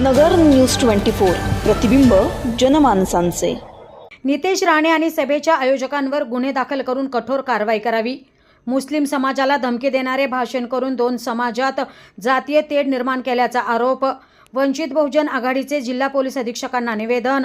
नगर news twenty four प्रतिबिंब जनमानसांचे. नितेश राणे आणि सभेच्या आयोजकांवर गुन्हे दाखल करून कठोर कारवाई करावी. मुस्लिम समाजाला धमकी देणारे भाषण करून दोन समाजात जातीय तेढ निर्माण केल्याचा आरोप. वंचित बहुजन आघाडीचे जिल्हा पोलीस अधीक्षकांना निवेदन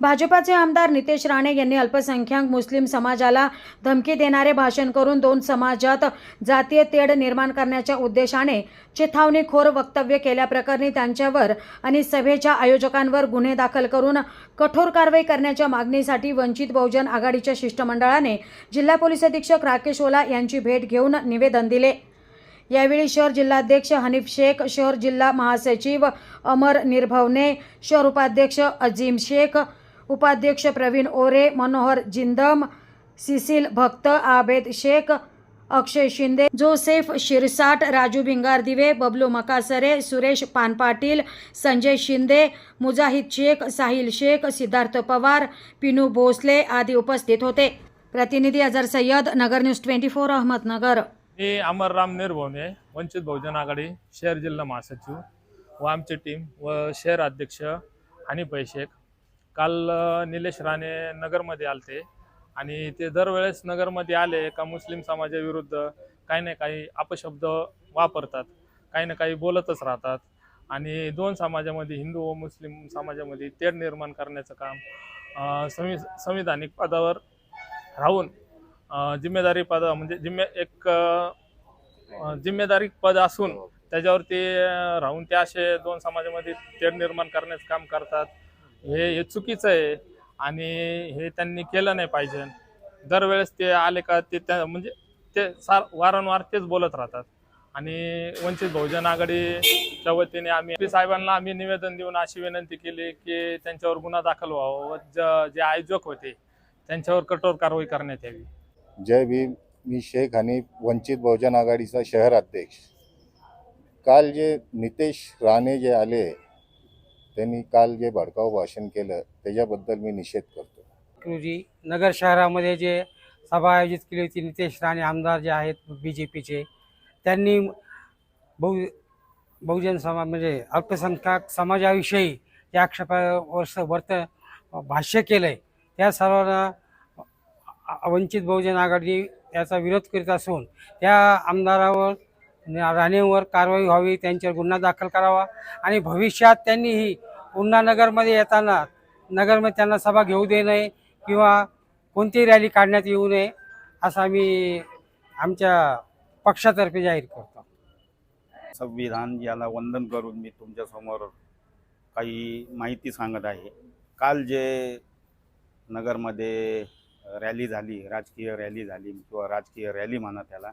भाजपाचे आमदार नितेश राणे यांनी अल्पसंख्याक मुस्लिम समाजाला धमकी देणारे भाषण करून दोन समाजात जातीय तेढ निर्माण करण्याच्या उद्देशाने चिथावणीखोर वक्तव्य केल्याप्रकरणी त्यांच्यावर आणि सभेच्या आयोजकांवर गुन्हे दाखल करून कठोर कारवाई करण्याच्या मागणीसाठी वंचित बहुजन आघाडीच्या शिष्टमंडळाने जिल्हा पोलीस अधीक्षक राकेश ओला यांची भेट घेऊन निवेदन दिले. यावेळी शहर जिल्हाध्यक्ष हनीफ शेख शहर जिल्हा महासचिव अमर निर्भवने शहर उपाध्यक्ष अजीम शेख उपाध्यक्ष प्रवीण ओरे Manohar Jindam Cecil Bhakt Abed Shaikh Akshay Shinde Joseph Shirsat Raju Bhingardive Bablu Makasare Suresh Panpatil Sanjay Shinde मुजाहिद शेख साहिल शेख सिद्धार्थ पवार पिनू भोसले आदी उपस्थित होते. प्रतिनिधी Azhar Sayyad Nagar news twenty four Ahmednagar. मी अमरराम निर्भवने वंचित बहुजन आघाडी शहर जिल्हा महासचिव व आमची टीम व शहर अध्यक्ष हनीफ शेख काल निलेश राणे नगरमध्ये आलते. आणि ते दरवेळेस नगरमध्ये आले का मुस्लिम समाजाविरुद्ध काही ना काही अपशब्द वापरतात. काही ना काही बोलतच राहतात. आणि दोन समाजामध्ये हिंदू व मुस्लिम समाजामध्ये तेढ निर्माण करण्याचं काम संवि संविधानिक पदावर राहून जिम्मेदारी पद म्हणजे जिम्मे एक जिम्मेदारी पद असून त्याच्यावरती राहून ते असे दोन समाजामध्ये तेढ निर्माण करण्याचं काम करतात. हे हे चुकीचं आहे. आणि हे त्यांनी केलं नाही पाहिजे. दरवेळेस ते आले का ते त्या म्हणजे ते सार वारंवार तेच बोलत राहतात. आणि वंचित बहुजन आघाडीच्या वतीने आम्ही पी साहेबांना आम्ही निवेदन देऊन अशी विनंती केली की त्यांच्यावर गुन्हा दाखल व्हावा व जे आयोजक होते त्यांच्यावर कठोर कारवाई करण्यात यावी. जय भीम. मी शेख हनीफ वंचित बहुजन आघाडीचा शहर अध्यक्ष. काल जे नितेश राणे जे आले त्यांनी काल जे भडकाऊ भाषण केलं त्याच्याबद्दल मी निषेध करतो. रोजी नगर शहरामध्ये जे सभा आयोजित केली होती नितेश राणे आमदार जे आहेत बी जे पीचे त्यांनी बहु बहुजन समाज म्हणजे अल्पसंख्याक समाजाविषयी जे आक्षेपावर वर्त भाष्य केलं आहे त्या सर्वांना वंचित बहुजन आघाडी याचा विरोध करीत असून त्या आमदारावर राणेंवर कारवाई व्हावी त्यांच्यावर गुन्हा दाखल करावा आणि भविष्यात त्यांनीही पुन्हा नगरमध्ये येताना नगरमध्ये त्यांना सभा घेऊ दे नये किंवा कोणतीही रॅली काढण्यात येऊ नये असं आम्ही आमच्या पक्षातर्फे जाहीर करतो. संविधान याला वंदन करून मी तुमच्यासमोर काही माहिती सांगत आहे. काल जे नगरमध्ये रॅली झाली राजकीय रॅली झाली किंवा राजकीय रॅली म्हणा त्याला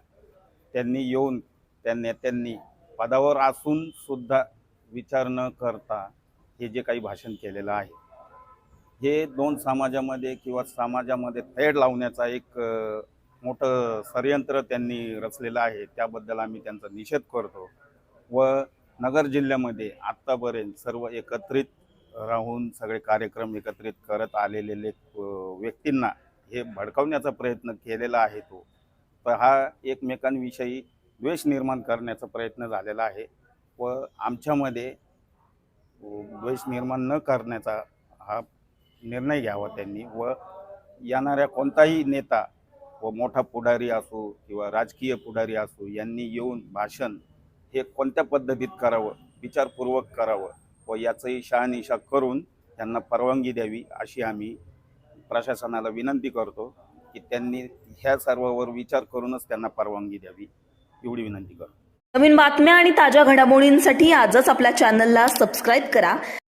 त्यांनी येऊन त्या नेत्यांनी पदावर असून सुद्धा विचार न करता हे जे काही भाषण केलेलं आहे हे दोन समाजामध्ये किंवा समाजामध्ये तेढ लावण्याचा एक मोठं षडयंत्र त्यांनी रचलेलं आहे त्याबद्दल आम्ही त्यांचा निषेध करतो व नगर जिल्ह्यामध्ये आत्तापर्यंत सर्व एकत्रित राहून सगळे कार्यक्रम एकत्रित करत आलेले लेख- व्यक्तींना हे भडकावण्याचा प्रयत्न केलेला आहे तो. तर हा एकमेकांविषयी द्वेष निर्माण करण्याचा प्रयत्न झालेला आहे व आमच्यामध्ये द्वेष निर्माण न करण्याचा हा निर्णय घ्यावा त्यांनी व येणाऱ्या कोणताही नेता व मोठा पुढारी असो किंवा राजकीय पुढारी असो यांनी येऊन भाषण हे कोणत्या पद्धतीत करावं विचारपूर्वक करावं व याचंही शहानिशा करून त्यांना परवानगी द्यावी अशी आम्ही प्रशासनाला विनंती करतो की त्यांनी ह्या सर्वावर विचार करूनच त्यांना परवानगी द्यावी. एवढी विनंती करतो. नवीन बातम्या आणि ताज्या घडामोडींसाठी आजच आपल्या चॅनलला सबस्क्राईब करा.